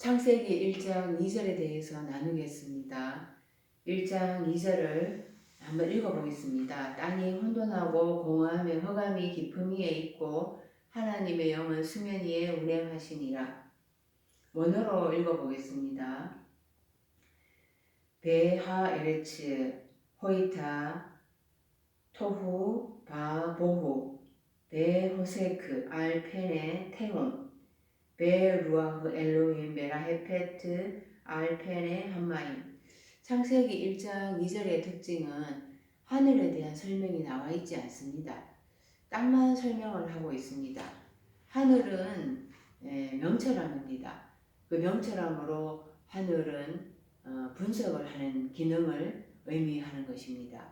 창세기 1장 2절에 대해서 나누겠습니다. 1장 2절을 한번 읽어보겠습니다. 땅이 혼돈하고 공허함에 흑암이 깊음 위에 있고 하나님의 영은 수면 위에 운행하시니라. 원어로 읽어보겠습니다. 베하 에레츠 호이타 토후 바보후 베호세크 알펜의 태웅 베 루아흐 엘로힘 메라헤페트 알펜의 한마임 창세기 1장 2절의 특징은 하늘에 대한 설명이 나와 있지 않습니다. 땅만 설명을 하고 있습니다. 하늘은 예, 명철함입니다. 그 명철함으로 하늘은 어, 분석을 하는 기능을 의미하는 것입니다.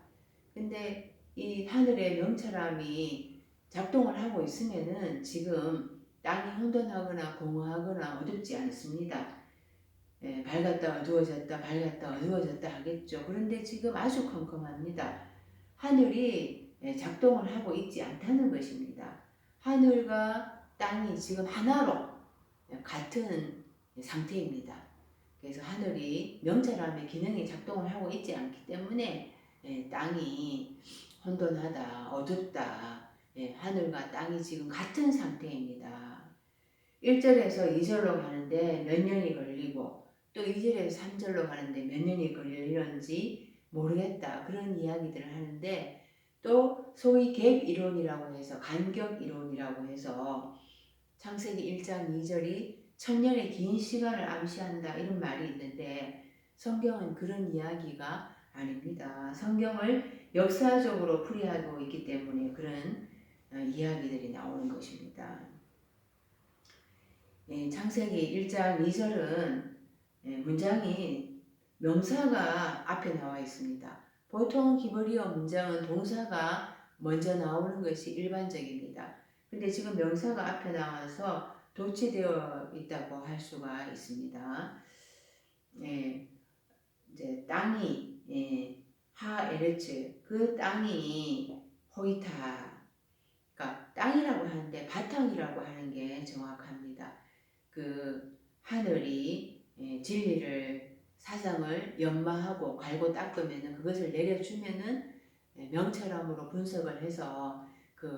근데 이 하늘의 명철함이 작동을 하고 있으면은 지금 땅이 혼돈하거나 공허하거나 어둡지 않습니다. 예, 밝았다 어두워졌다 밝았다 어두워졌다 하겠죠. 그런데 지금 아주 컴컴합니다. 하늘이 예, 작동을 하고 있지 않다는 것입니다. 하늘과 땅이 지금 하나로 예, 같은 상태입니다. 그래서 하늘이 명철함의 기능이 작동을 하고 있지 않기 때문에 예, 땅이 혼돈하다, 어둡다, 예, 하늘과 땅이 지금 같은 상태입니다. 1절에서 2절로 가는데 몇 년이 걸리고 또 2절에서 3절로 가는데 몇 년이 걸리는지 모르겠다. 그런 이야기들을 하는데 또 소위 갭 이론이라고 해서 간격 이론이라고 해서 창세기 1장 2절이 천년의 긴 시간을 암시한다 이런 말이 있는데 성경은 그런 이야기가 아닙니다. 성경을 역사적으로 풀이하고 있기 때문에 그런 어, 이야기들이 나오는 것입니다. 예, 창세기 1장 2절은 예, 문장이 명사가 앞에 나와 있습니다. 보통 히브리어 문장은 동사가 먼저 나오는 것이 일반적입니다. 근데 지금 명사가 앞에 나와서 도치되어 있다고 할 수가 있습니다. 예, 이제 땅이 예, 하에르츠 그 땅이 호이타 그러니까 땅이라고 하는데 바탕이라고 하는 게 정확합니다. 그 하늘이 예, 진리를 사상을 연마하고 갈고 닦으면은 그것을 내려주면은 예, 명철함으로 분석을 해서 그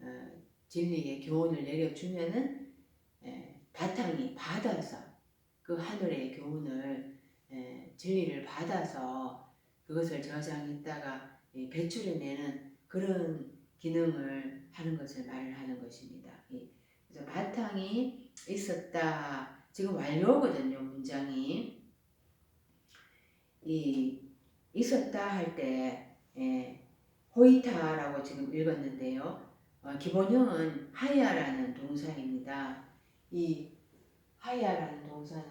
어, 진리의 교훈을 내려주면은 예, 바탕이 받아서 그 하늘의 교훈을 예, 진리를 받아서 그것을 저장했다가 예, 배출해내는 그런 기능을 하는 것을 말하는 것입니다. 바탕이 있었다. 지금 완료거든요, 문장이. 이 있었다 할때 예, 호이타라고 지금 읽었는데요. 어, 기본형은 하야라는 동사입니다. 이 하야라는 동사는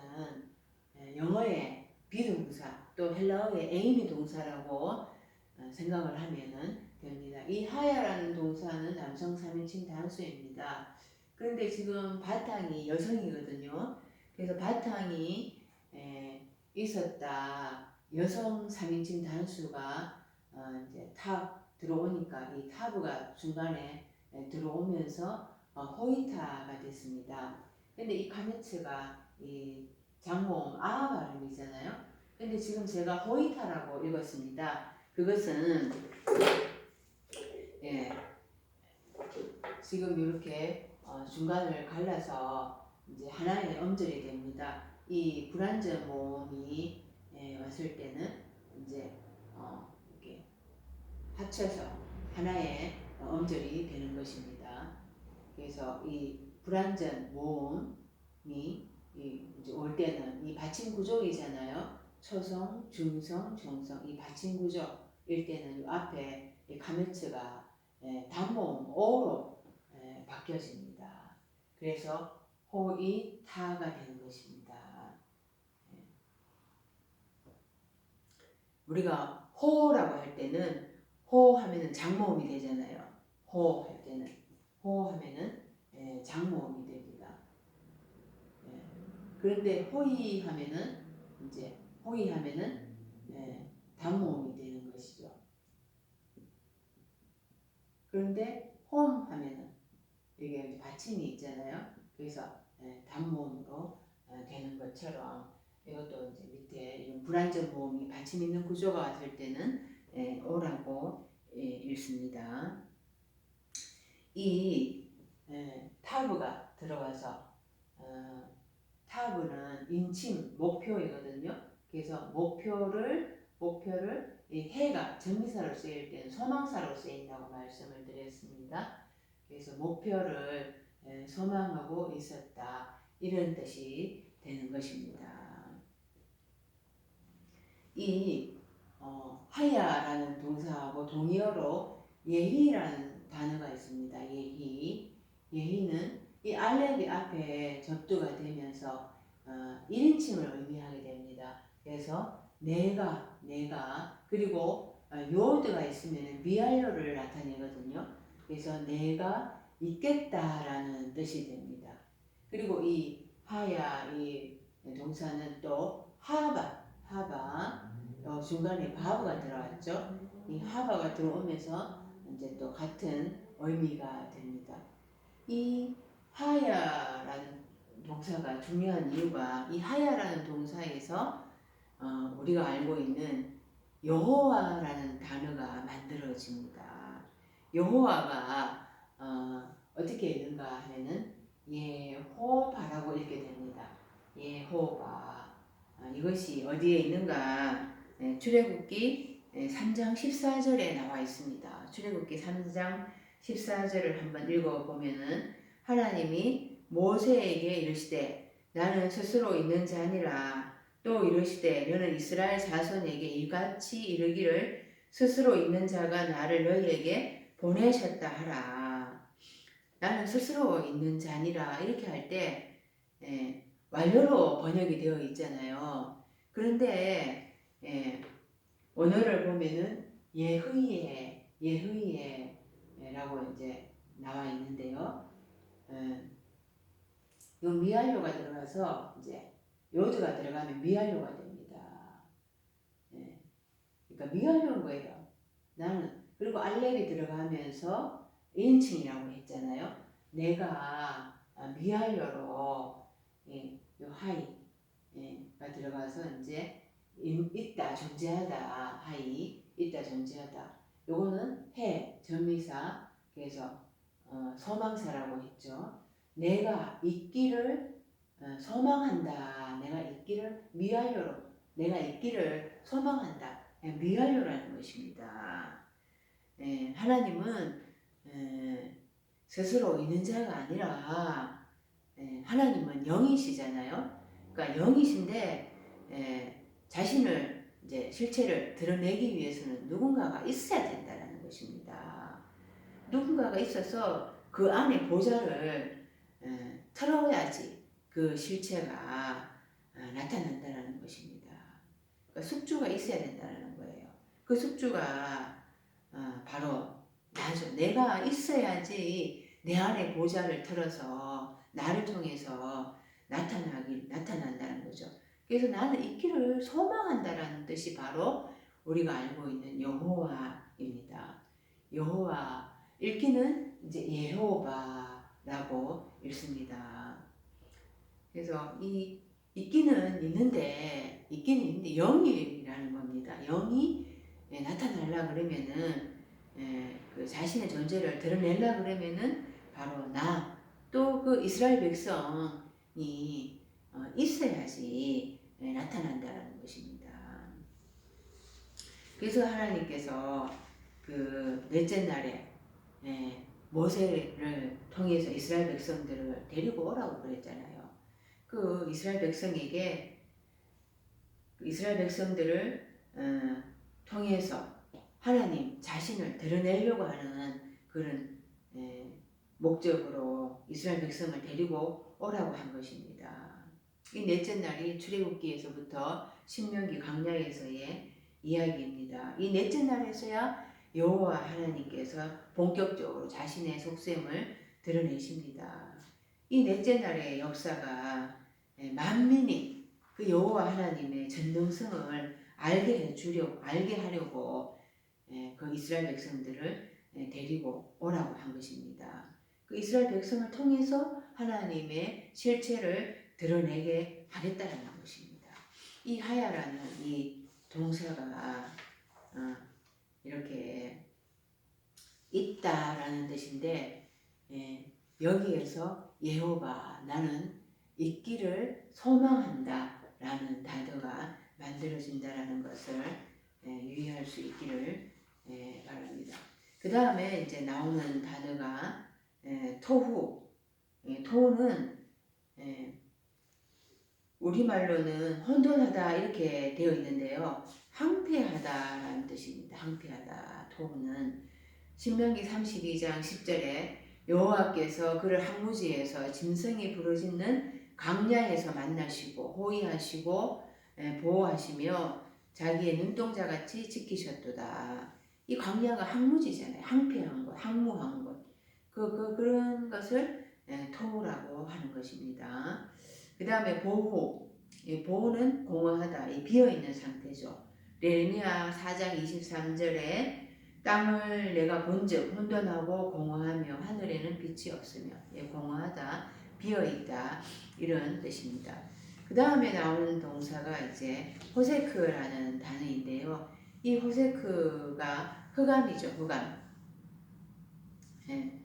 예, 영어의 비동사 또 헬라어의 에이미 동사라고 어, 생각을 하면은 됩니다. 이 하야라는 동사는 남성 3인칭 단수입니다. 그런데 지금 바탕이 여성이거든요. 그래서 바탕이 에, 있었다. 여성 3인칭 단수가 어, 이제 탑 들어오니까 이 타브가 중간에 에, 들어오면서 어, 호이타가 됐습니다. 근데 이 카메츠가 이 장모음 아 발음이잖아요. 근데 지금 제가 호이타라고 읽었습니다. 그것은 예, 지금 이렇게 어, 중간을 갈라서 이제 하나의 음절이 됩니다. 이 불안정 모음이 예, 왔을 때는 이제 어, 이렇게 합쳐서 하나의 음절이 되는 것입니다. 그래서 이 불안전 모음이 이제 올 때는 이 받침 구조이잖아요. 초성, 중성, 중성 이 받침 구조일 때는 이 앞에 이 카메츠가 예, 단모음 오로 예, 바뀌어집니다. 그래서 호이 타가 되는 것입니다. 예. 우리가 호라고 할 때는 호 하면은 장모음이 되잖아요. 호 할 때는 호 하면은 예, 장모음이 됩니다. 예. 그런데 호이 하면은 이제 호이 하면은 예, 단모음이 되는 것이죠. 그런데 홈 하면은 이게 받침이 있잖아요. 그래서 예, 단모음으로 어, 어, 되는 것처럼 이것도 이제 밑에 이런 불완전 모음이 받침 있는 구조가 왔을 때는 예, 오라고 예, 읽습니다. 이 예, 타브가 들어가서 어, 타브는 인침 목표이거든요. 그래서 목표를 목표를 이 해가 전미사로 쓰일 때는 소망사로 쓰인다고 말씀을 드렸습니다. 그래서 목표를 에, 소망하고 있었다 이런 뜻이 되는 것입니다. 이 어, 하야라는 동사하고 동의어로 예희라는 단어가 있습니다. 예희 예희는 이 알레비 앞에 접두가 되면서 어, 1인칭을 의미하게 됩니다. 그래서 내가 내가 그리고 어, 요드가 있으면 미알료를 나타내거든요. 그래서 내가 있겠다라는 뜻이 됩니다. 그리고 이 하야 이 동사는 또 하바 하바 어, 중간에 바브가 들어왔죠. 이 하바가 들어오면서 이제 또 같은 의미가 됩니다. 이 하야라는 동사가 중요한 이유가 이 하야라는 동사에서 어, 우리가 알고 있는 여호와라는 단어가 만들어집니다. 여호와가 어, 어떻게 읽는가 하면은 예호바라고 읽게 됩니다. 예호바 아, 이것이 어디에 있는가 네, 출애굽기 3장 14절에 나와 있습니다. 출애굽기 3장 14절을 한번 읽어보면은 하나님이 모세에게 이르시되 나는 스스로 있는 자니라 또 이르시되 너는 이스라엘 자손에게 이같이 이르기를 스스로 있는 자가 나를 너희에게 보내셨다 하라. 나는 스스로 있는 자니라 이렇게 할때 예, 완료로 번역이 되어 있잖아요. 그런데 예, 원어를 보면은 예흐예 예흐예라고 이제 나와 있는데요. 예, 요 미완료가 들어가서 이제 요드가 들어가면 미완료가 됩니다. 예, 그러니까 미완료인 거예요. 나는 그리고 알렙이 들어가면서 인칭이라고 했잖아요. 내가 미완료로 예, 요 하이가 들어가서 이제 있다 존재하다 하이 있다 존재하다 요거는 해 전미사 그래서 어, 소망사라고 했죠. 내가 있기를 어, 소망한다. 내가 있기를 미완료로 내가 있기를 소망한다. 예, 미완료라는 것입니다. 네, 하나님은 에, 스스로 있는 자가 아니라 에, 하나님은 영이시잖아요. 그러니까 영이신데 에, 자신을 이제 실체를 드러내기 위해서는 누군가가 있어야 된다는 것입니다. 누군가가 있어서 그 안에 보좌를 에, 털어야지 그 실체가 어, 나타난다는 것입니다. 그러니까 숙주가 있어야 된다는 거예요. 그 숙주가 어, 바로 나죠. 내가 있어야지 내 안에 보좌를 털어서 나를 통해서 나타나기 나타난다는 거죠. 그래서 나는 있기를 소망한다라는 뜻이 바로 우리가 알고 있는 여호와입니다. 여호와 읽기는 이제 예호바라고 읽습니다. 그래서 이 있기는 있는데 있기는 있는데 영이라는 겁니다. 영이 예, 나타나려 그러면은 예, 그 자신의 존재를 드러내려 그러면은 바로 나 또 그 이스라엘 백성이 어, 있어야지 예, 나타난다는 것입니다. 그래서 하나님께서 그 넷째 날에 모세를 통해서 이스라엘 백성들을 데리고 오라고 그랬잖아요. 그 이스라엘 백성에게 그 이스라엘 백성들을 어, 통해서 하나님 자신을 드러내려고 하는 그런 목적으로 이스라엘 백성을 데리고 오라고 한 것입니다. 이 넷째 날이 출애굽기에서부터 신명기 강야에서의 이야기입니다. 이 넷째 날에서야 여호와 하나님께서 본격적으로 자신의 속셈을 드러내십니다. 이 넷째 날의 역사가 만민이 그 여호와 하나님의 전능성을 알게 해주려 알게 하려고 그 이스라엘 백성들을 데리고 오라고 한 것입니다. 그 이스라엘 백성을 통해서 하나님의 실체를 드러내게 하겠다라는 것입니다. 이 하야라는 이 동사가 어, 이렇게 있다라는 뜻인데 예, 여기에서 예호바 나는 있기를 소망한다라는 단어가 만들어진다라는 것을 예, 유의할 수 있기를 예, 바랍니다. 그 다음에 이제 나오는 단어가 예, 토후. 예, 우리말로는 혼돈하다 이렇게 되어 있는데요. 항폐하다라는 뜻입니다. 항폐하다. 토후는 신명기 32장 10절에 여호와께서 그를 항무지에서 짐승이 부르짖는 강야에서 만나시고 호위하시고 예, 보호하시며 자기의 눈동자 같이 지키셨도다. 이 광야가 항무지잖아요. 항폐한 것, 항무한 것. 그, 그, 그런 것을 예, 토우라고 하는 것입니다. 그 다음에 보호. 이 보호는 공허하다. 이 비어있는 상태죠. 레미야 4장 23절에 땅을 내가 본즉 혼돈하고 공허하며 하늘에는 빛이 없으며 예, 공허하다, 비어있다 이런 뜻입니다. 그 다음에 나오는 동사가 이제 호세크라는 단어인데요. 이 호세크가 흑암이죠, 흑암. 예,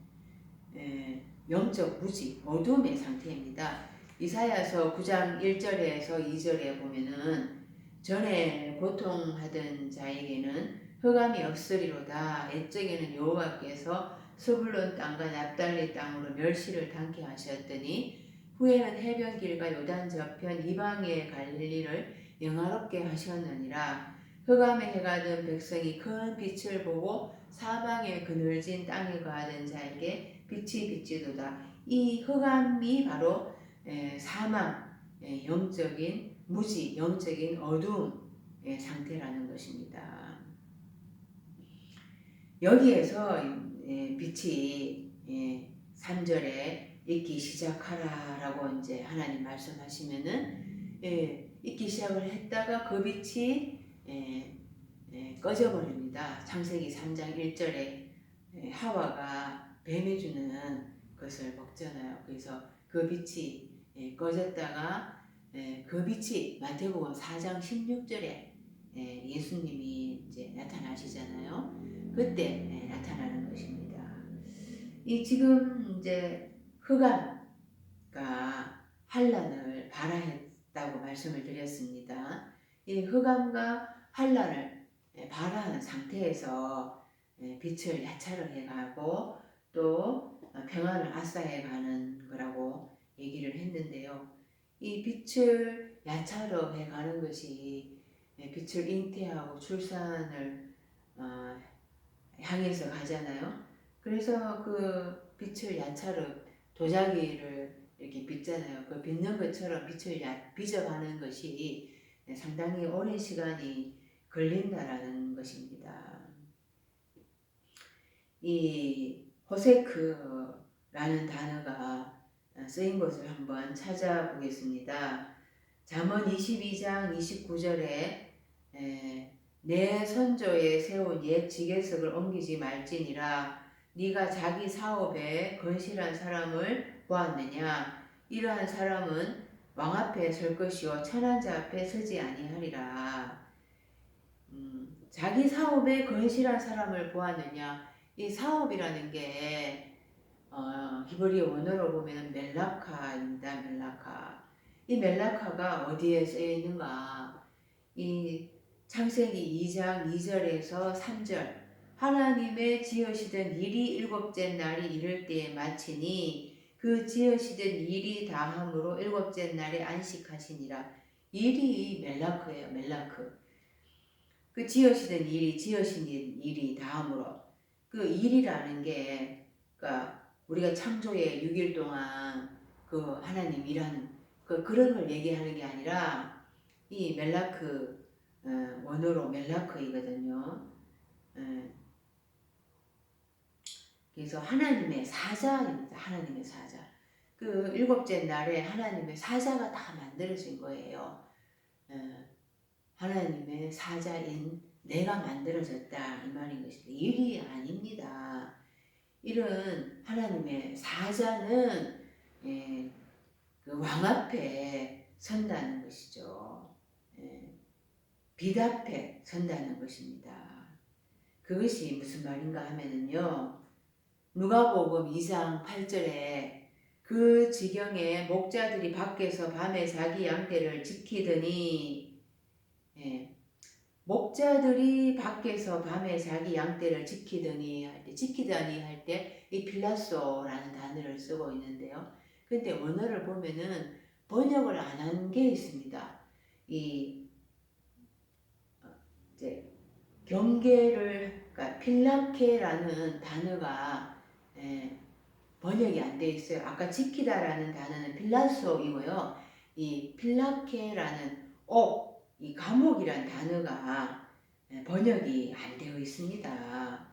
예, 영적 무지, 어둠의 상태입니다. 이사야서 9장 1절에서 2절에 보면은 전에 고통하던 자에게는 흑암이 없으리로다. 옛적에는 여호와께서 스불론 땅과 납달리 땅으로 멸시를 당케 하셨더니 후에는 해변길과 요단 저편 이방의 갈릴리를 영화롭게 하셨느니라. 흑암에 해가 든 백성이 큰 빛을 보고 사방에 그늘진 땅에 거하던 자에게 빛이 비치도다. 이 흑암이 바로 사망, 영적인 무지, 영적인 어두움의 상태라는 것입니다. 여기에서 빛이 3절에 있기 시작하라 라고 이제 하나님 말씀하시면은 있기 시작을 했다가 그 빛이 꺼져버립니다. 창세기 3장 1절에 하와가 뱀이 주는 것을 먹잖아요. 그래서 그 빛이 꺼졌다가 그 빛이 마태복음 4장 16절에 예수님이 이제 나타나시잖아요. 그때 나타나는 것입니다. 이 지금 이제 흑암가 한란을 발하했다고 말씀을 드렸습니다. 이 흑암과 한란을 발하한 상태에서 빛을 야차로 해가고 또 평안을 아싸해 가는 거라고 얘기를 했는데요. 이 빛을 야차로 해가는 것이 빛을 잉태하고 출산을 어, 향해서 가잖아요. 그래서 그 빛을 야차로 도자기를 이렇게 빚잖아요. 그 빚는 것처럼 빛을 야, 빚어가는 것이 상당히 오랜 시간이 걸린다라는 것입니다. 이 호세크라는 단어가 쓰인 것을 한번 찾아보겠습니다. 잠언 22장 29절에 내 선조에 세운 옛 지계석을 옮기지 말지니라 네가 자기 사업에 건실한 사람을 보았느냐? 이러한 사람은 왕 앞에 설 것이요 천한 자 앞에 서지 아니하리라. 음, 자기 사업에 건실한 사람을 보았느냐? 이 사업이라는 게 어, 히브리어 원어로 보면 멜라카입니다 멜라카. 이 멜라카가 어디에 쓰여 있는가? 이 창세기 2장 2절에서 3절 하나님의 지으시던 일이 일곱째 날이 이를 때에 마치니 그 지으시던 일이 다함으로 일곱째 날에 안식하시니라. 일이 멜라크예요 멜라크. 그 지으시던 일이 지으신 일이 다함으로. 그 일이라는 게 그러니까 우리가 창조의 6일 동안 그 하나님 일하는 그 그런 걸 얘기하는 게 아니라 이 멜라크 어, 원어로 멜라크이거든요. 어, 그래서 하나님의 사자입니다. 하나님의 사자. 그 일곱째 날에 하나님의 사자가 다 만들어진 거예요. 어, 하나님의 사자인 내가 만들어졌다 이 말인 것입니다. 일이 아닙니다. 이런 하나님의 사자는 예, 그 왕 앞에 선다는 것이죠. 예, 빛 앞에 선다는 것입니다. 그것이 무슨 말인가 하면은요. 누가복음 2장 8절에 그 지경에 목자들이 밖에서 밤에 자기 양떼를 지키더니 예, 목자들이 밖에서 밤에 자기 양떼를 지키더니 할 때 지키더니 할 때 이 필라소라는 단어를 쓰고 있는데요. 근데 원어를 보면은 번역을 안 한 게 있습니다. 이 어, 이제 경계를 그러니까 필라케라는 단어가 예, 번역이 안 돼 있어요. 아까 지키다라는 단어는 필라소이고요. 이 필라케라는 옥, 이 감옥이란 단어가 예, 번역이 안 되어 있습니다.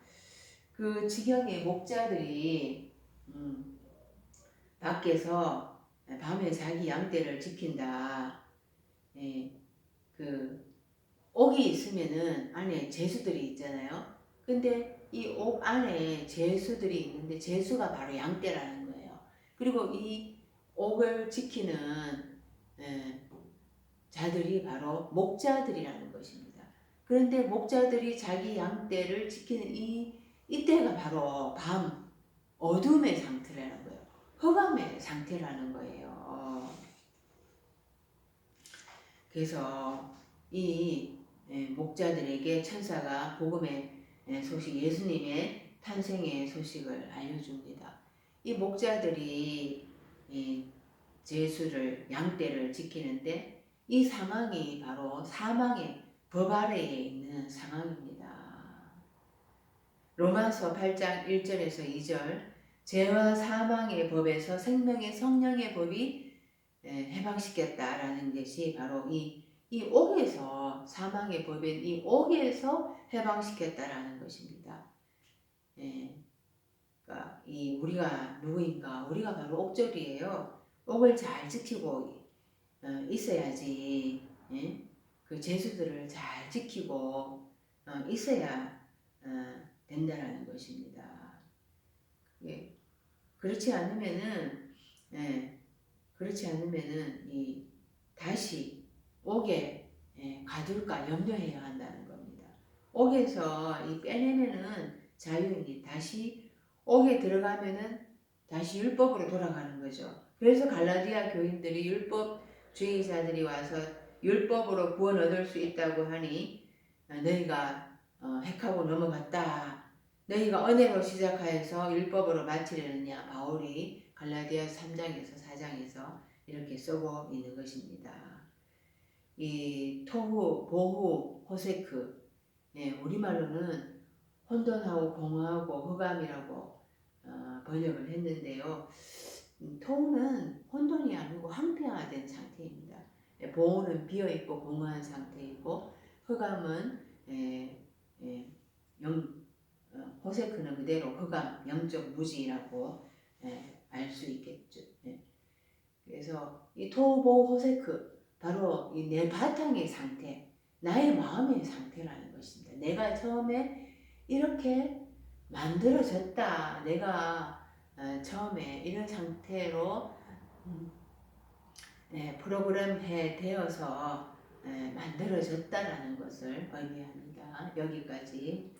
그 지경의 목자들이 음, 밖에서 밤에 자기 양떼를 지킨다. 예, 그 옥이 있으면은 안에 제수들이 있잖아요. 근데 이 옥 안에 제수들이 있는데 제수가 바로 양떼라는 거예요. 그리고 이 옥을 지키는 예, 자들이 바로 목자들이라는 것입니다. 그런데 목자들이 자기 양떼를 지키는 이 이때가 바로 밤 어둠의 상태라는 거예요. 흑암의 상태라는 거예요. 그래서 이 예, 목자들에게 천사가 복음의 예, 소식, 예수님의 탄생의 소식을 알려줍니다. 이 목자들이 이 제수를 양떼를 지키는데 이 상황이 바로 사망의 법 아래에 있는 상황입니다. 로마서 8장 1절에서 2절 죄와 사망의 법에서 생명의 성령의 법이 예, 해방시켰다라는 것이 바로 이, 이 옥에서 사망의 법인 이 옥에서 해방시켰다라는 것입니다. 예, 그러니까 이 우리가 누구인가? 우리가 바로 옥절이에요. 옥을 잘 지키고 어, 있어야지 예? 그 제수들을 잘 지키고 어, 있어야 어, 된다라는 것입니다. 예. 그렇지 않으면은 예, 그렇지 않으면은 이 다시 옥에 예, 가둘까 염려해야 한다는 겁니다. 옥에서 이 빼내면은 자유인이 다시 옥에 들어가면은 다시 율법으로 돌아가는 거죠. 그래서 갈라디아 교인들이 율법주의자들이 와서 율법으로 구원 얻을 수 있다고 하니 어, 너희가 어, 핵하고 넘어갔다. 너희가 은혜로 시작하여서 율법으로 마치려느냐 바울이 갈라디아 3장에서 4장에서 이렇게 쓰고 있는 것입니다. 이 토후, 보후, 호세크 예, 우리말로는 혼돈하고 공허하고 흑암이라고 어, 번역을 했는데요. 음, 토후는 혼돈이 아니고 황폐화된 상태입니다. 예, 보호는 비어 있고 공허한 상태이고 흑암은 예, 예, 영, 어, 호세크는 그대로 흑암, 영적 무지라고 예, 알 수 있겠죠. 예. 그래서 이 토보 호세크 바로 이 내 바탕의 상태, 나의 마음의 상태라는 것입니다. 내가 처음에 이렇게 만들어졌다. 내가 어, 처음에 이런 상태로 음, 네, 프로그램해 되어서 네, 만들어졌다라는 것을 의미합니다. 여기까지